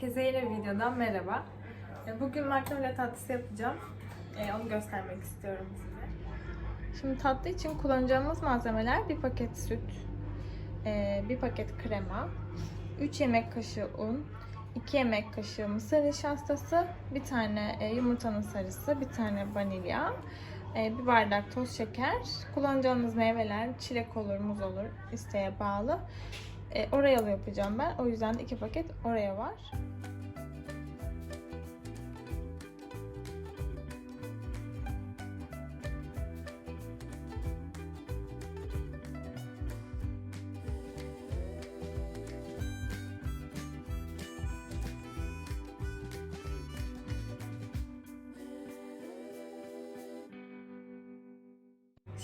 Herkese yeni videodan merhaba. E, Bugün magnolia tatlısı yapacağım. E, Onu göstermek istiyorum size. Şimdi tatlı için kullanacağımız malzemeler bir paket süt, e, bir paket krema, 3 yemek kaşığı un, 2 yemek kaşığı mısır nişastası, bir tane yumurtanın sarısı, bir tane vanilya, bir bardak toz şeker. Kullanacağınız meyveler çilek olur, muz olur, isteğe bağlı. E, Oreo'lu yapacağım ben. O yüzden de iki paket Oreo var.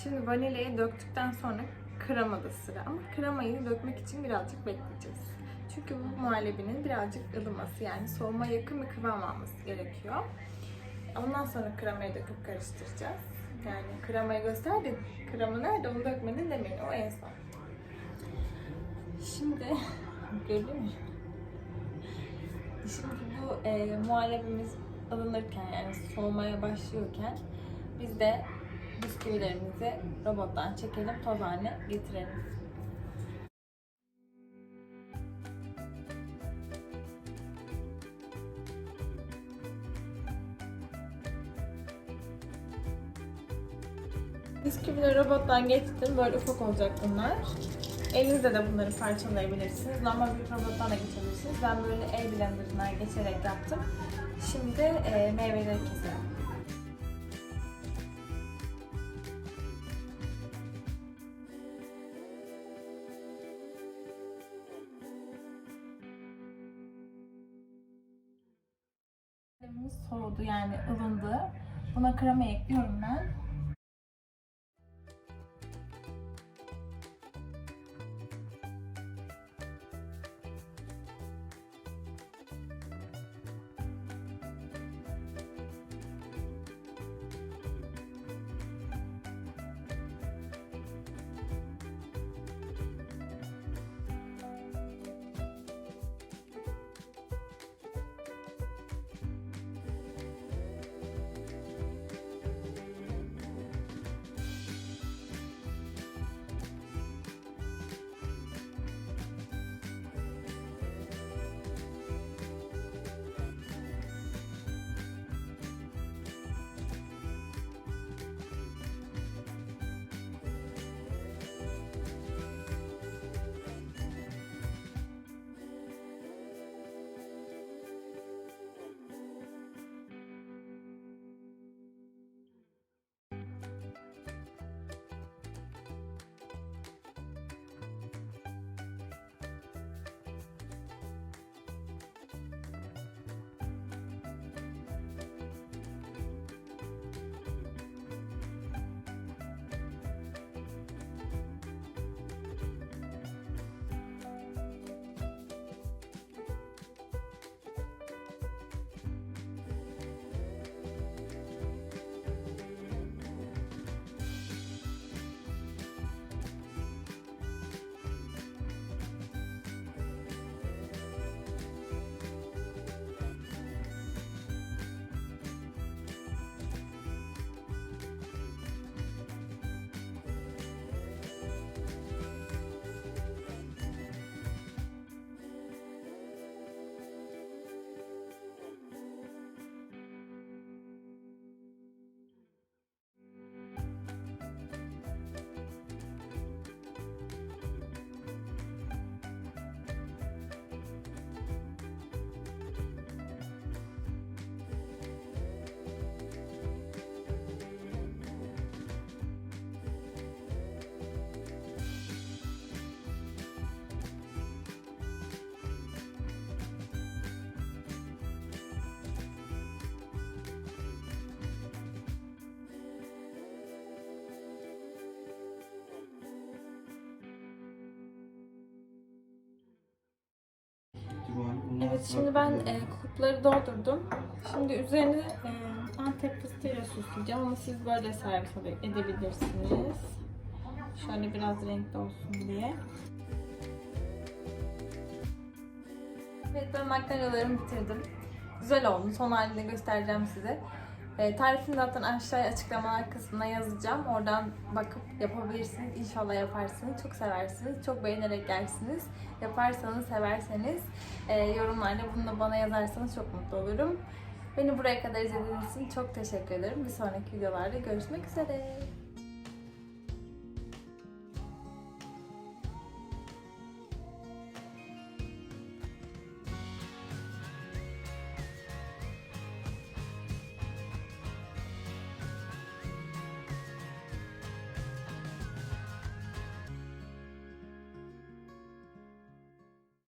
Şimdi vanilyayı döktükten sonra kremada sıra. Ama kremayı dökmek için birazcık bekleyeceğiz. Çünkü bu muhallebinin birazcık ılıması yani soğuma yakın bir kıvam alması gerekiyor. Ondan sonra kremayı döküp karıştıracağız. Yani kremayı gösterdi. Krema nerede onu dökmedin demeyin. O en son. Şimdi gördün mü? Şimdi bu e, muhallebimiz alınırken yani soğumaya başlıyorken biz de bisküvilerimizi robottan çekelim, toz haline getirelim. Bisküvileri robottan geçtim. Böyle ufak olacak bunlar. Elinizde de bunları parçalayabilirsiniz. Normal bir robottan da geçebilirsiniz. Ben böyle el blenderından geçerek yaptım. Şimdi e, meyveleri keselim. Soğudu yani ılındı. Buna krema ekliyorum ben. Evet şimdi ben e, kulpları doldurdum. Şimdi üzerine e, antep fıstığıyla süsleyeceğim ama siz böyle servis edebilirsiniz. Şöyle biraz renkli olsun diye. Evet ben makarnalarımı bitirdim. Güzel oldu. Son halini göstereceğim size. E, tarifini zaten aşağıya açıklamalar kısmına yazacağım. Oradan bakıp yapabilirsiniz. İnşallah yaparsınız. Çok seversiniz. Çok beğenerek yersiniz. Yaparsanız, severseniz e, yorumlarda bunu da bana yazarsanız çok mutlu olurum. Beni buraya kadar izlediğiniz için çok teşekkür ederim. Bir sonraki videolarda görüşmek üzere.